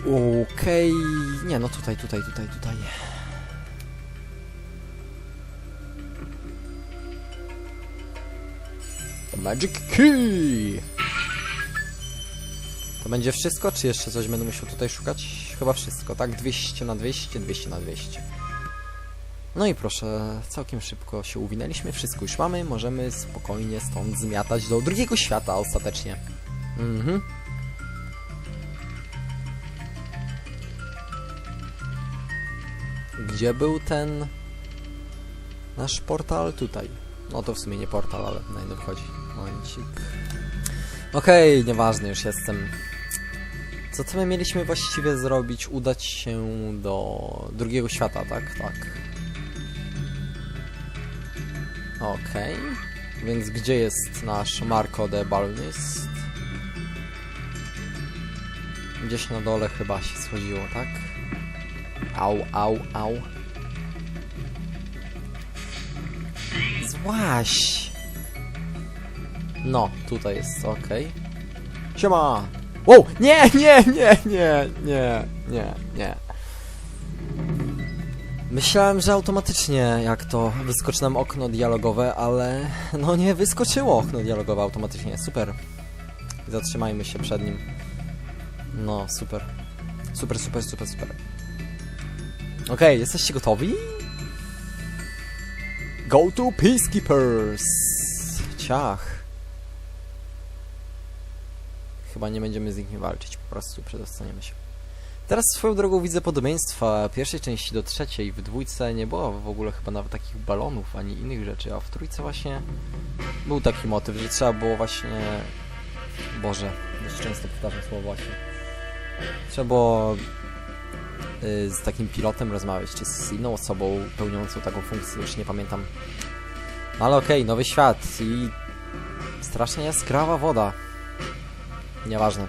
Okej, nie no tutaj, tutaj, tutaj, tutaj. Magic Key! To będzie wszystko, czy jeszcze coś będę musiał tutaj szukać? Chyba wszystko, tak? 200 na 200, 200 na 200. No i proszę, całkiem szybko się uwinęliśmy, wszystko już mamy, możemy spokojnie stąd zmiatać do drugiego świata ostatecznie. Mhm. Gdzie był ten nasz portal? Tutaj. No to w sumie nie portal, ale na inny wchodzi. Momencik. Okej, nieważne, już jestem. Co to my mieliśmy właściwie zrobić? Udać się do drugiego świata, tak? Tak. Okej. Więc gdzie jest nasz Marco de Balnist? Gdzieś na dole chyba się schodziło, tak? Au, au, au. Złaś! No, tutaj jest, okej. Siema! Wow! Nie, nie, nie, nie, nie, nie, nie. Myślałem, że automatycznie jak to wyskoczy nam okno dialogowe, ale no nie wyskoczyło okno dialogowe automatycznie. Super. Zatrzymajmy się przed nim. No, super. Super, super, super, super. Okej, jesteście gotowi? Go to Peacekeepers! Ciach. Chyba nie będziemy z nimi walczyć, po prostu przedostaniemy się. Teraz swoją drogą widzę podobieństwa pierwszej części do trzeciej. W dwójce nie było w ogóle chyba nawet takich balonów ani innych rzeczy, a w trójce właśnie był taki motyw, że trzeba było właśnie... Boże, dość często powtarzam słowo właśnie. Trzeba było z takim pilotem rozmawiać, czy z inną osobą pełniącą taką funkcję, już nie pamiętam. No ale okej, nowy świat i strasznie jaskrawa woda. Nieważne.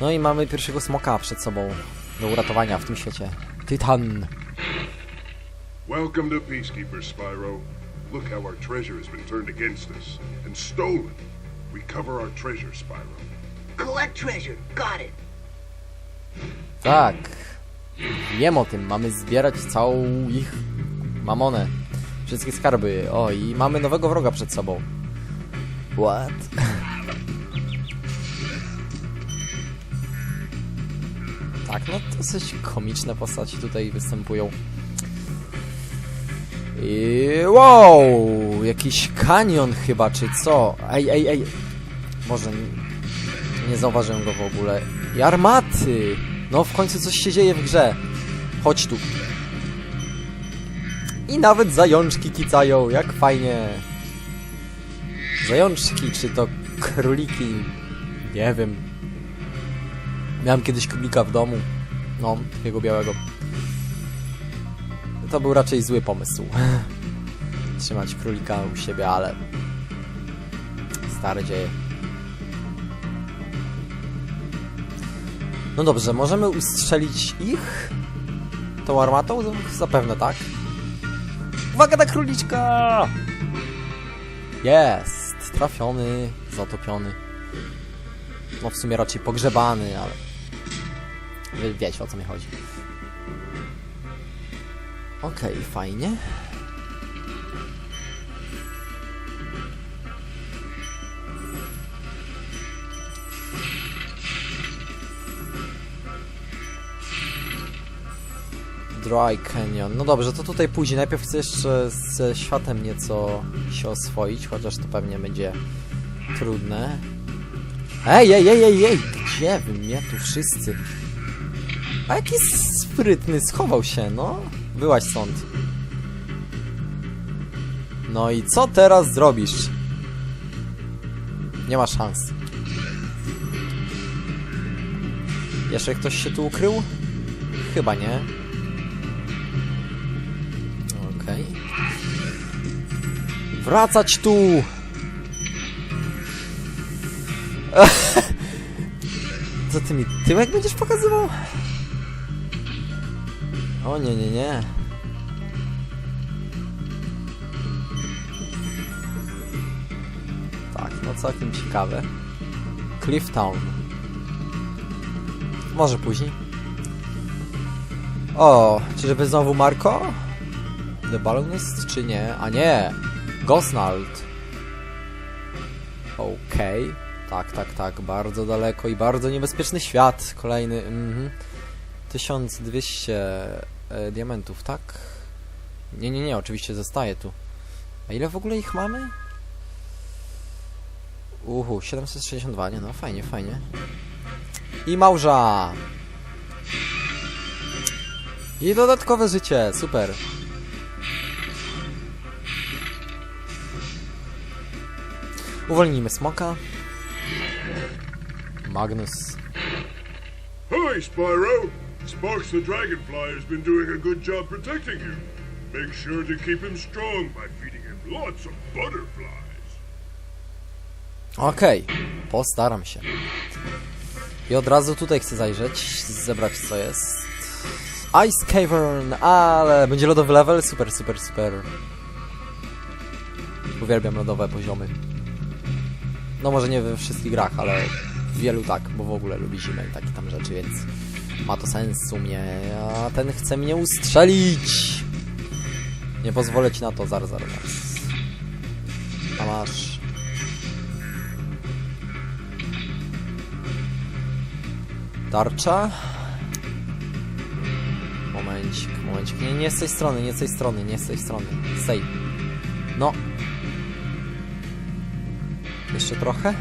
No i mamy pierwszego smoka przed sobą do uratowania w tym świecie. Tytan. Welcome to Peacekeepers, Spyro. Look how our treasure has been turned against us and stolen. Recover our treasure, Spyro. Collect treasure. Got it. Tak. Wiem o tym. Mamy zbierać całą ich mamonę. Wszystkie skarby. O, i mamy nowego wroga przed sobą. What? Tak, no dosyć komiczne postaci tutaj występują. I wow! Jakiś kanion chyba, czy co? Ej, ej, ej. Może nie, nie zauważyłem go w ogóle. I armaty! No w końcu coś się dzieje w grze. Chodź tu. I nawet zajączki kicają, jak fajnie. Zajączki, czy to króliki? Nie wiem. Miałem kiedyś królika w domu. No, takiego białego. To był raczej zły pomysł. Trzymać królika u siebie, ale... Stare dzieje. No dobrze, możemy ustrzelić ich tą armatą? Zapewne tak. Uwaga na króliczka! Jest! Trafiony, zatopiony. No w sumie raczej pogrzebany, ale... Wiecie o co mi chodzi. Okej, fajnie. Dry Canyon. No dobrze, to tutaj później. Najpierw chcę jeszcze ze światem nieco się oswoić, chociaż to pewnie będzie trudne. Ej, ej, ej, ej, ej! Gdzie wy mnie tu wszyscy? A jaki sprytny, schował się, no. Byłaś stąd. No i co teraz zrobisz? Nie ma szans. Jeszcze ktoś się tu ukrył? Chyba nie. Wracać tu! Co ty mi tyłek będziesz pokazywał? O nie, nie, nie. Tak, no całkiem ciekawe. Cliff Town. Może później. O, czyżby znowu Marko? The Balloonist, czy nie? A nie! Gosnald. Okej. Tak, tak, tak. Bardzo daleko i bardzo niebezpieczny świat. Kolejny. Mhm. 1200 e, diamentów, tak? Nie, nie, nie, oczywiście zostaje tu. A ile w ogóle ich mamy? Uhu, 762, nie no, fajnie, fajnie. I małża! I dodatkowe życie, super. Uwolnijmy smoka. Magnus. Hi, Spyro! Sparks the Dragonfly has been doing a good job protecting you. Make sure to keep him strong by feeding him lots of butterflies. Okej, postaram się. I od razu tutaj chcę zajrzeć, zebrać co jest. Ice Cavern, ale będzie lodowy level, super, super, super. Uwielbiam lodowe poziomy. No może nie we wszystkich grach, ale w wielu tak, bo w ogóle lubi zimę i takie tam rzeczy, więc ma to sens w sumie. A ten chce mnie ustrzelić! Nie pozwolę ci na to, zaraz, zaraz. A masz... Tarcza. Momencik, momencik. Nie, nie z tej strony, nie z tej strony, nie z tej strony. Z tej. No. Jeszcze trochę.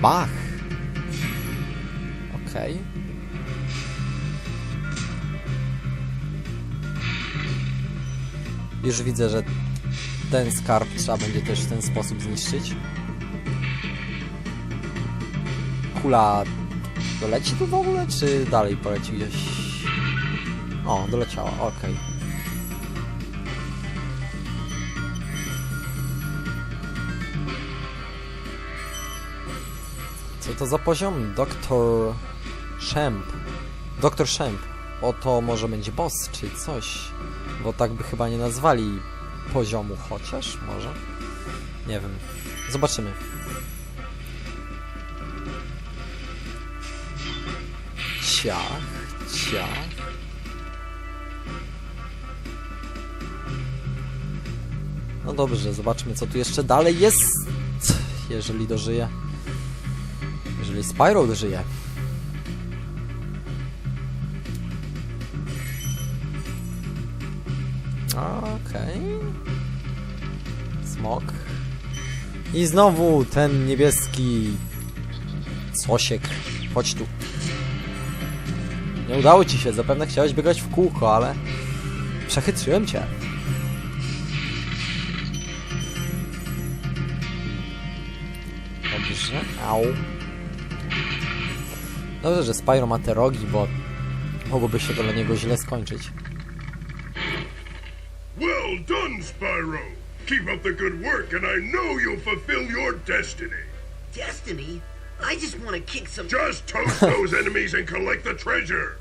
Bach. Okej. Już widzę, że ten skarb trzeba będzie też w ten sposób zniszczyć. Kula doleci tu w ogóle, czy dalej poleci gdzieś? O, doleciała, okej. Co to za poziom? Doktor Shemp. Doktor Shemp. Oto może będzie boss, czy coś. Bo tak by chyba nie nazwali poziomu, chociaż może. Nie wiem. Zobaczymy. Ciach, ciach. No dobrze, zobaczmy co tu jeszcze dalej jest. Jeżeli dożyje. Jeżeli Spyro dożyje. Okej. Smok. I znowu ten niebieski Sosiek. Chodź tu. Nie udało ci się, zapewne chciałeś biegać w kółko, ale przechytrzyłem cię. Dobrze, au. Dobrze, że Spyro ma te rogi, bo mogłoby się to dla niego źle skończyć. Well done, Spyro! Keep up the good work, and I know you'll fulfill your destiny. Destiny? I just want to kick some. Just toast those enemies and collect the treasure.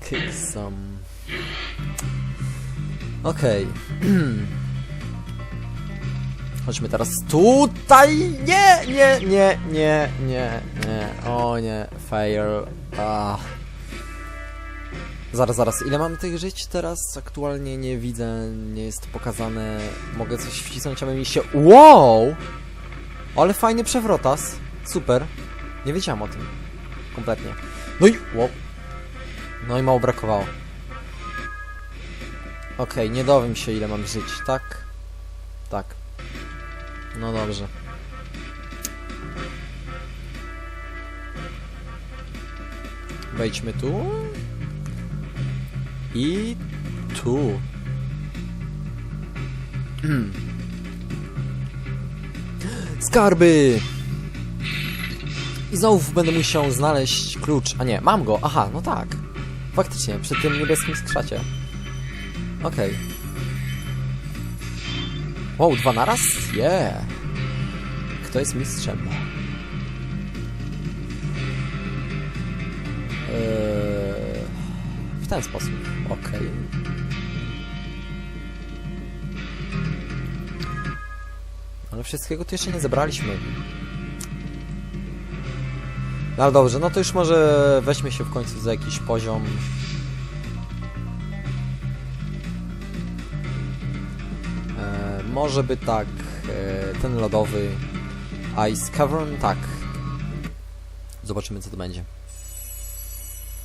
Kick some... Okej. Chodźmy teraz tutaj! Nie, nie, nie, nie, nie, nie. O nie, fail. Ah. Zaraz, zaraz. Ile mamy tych żyć teraz? Aktualnie nie widzę, nie jest pokazane. Mogę coś wcisnąć, aby mi się... Wow! Ale fajny przewrotas. Super. Nie wiedziałem o tym. Kompletnie. No i... Wow. No i mało brakowało. Okej, nie dowiem się ile mam żyć, tak? Tak. No dobrze. Wejdźmy tu. I tu. Skarby! I znowu będę musiał znaleźć klucz. A nie, mam go. Aha, no tak. Faktycznie, przy tym niebieskim skrzacie. Okej. Wow, dwa naraz? Yeah. Kto jest mistrzem? Eee, w ten sposób. Okej. Ale wszystkiego tu jeszcze nie zebraliśmy. No dobrze, no to już może weźmy się w końcu za jakiś poziom. Może by tak, e, ten lodowy Ice Cavern, tak. Zobaczymy co to będzie.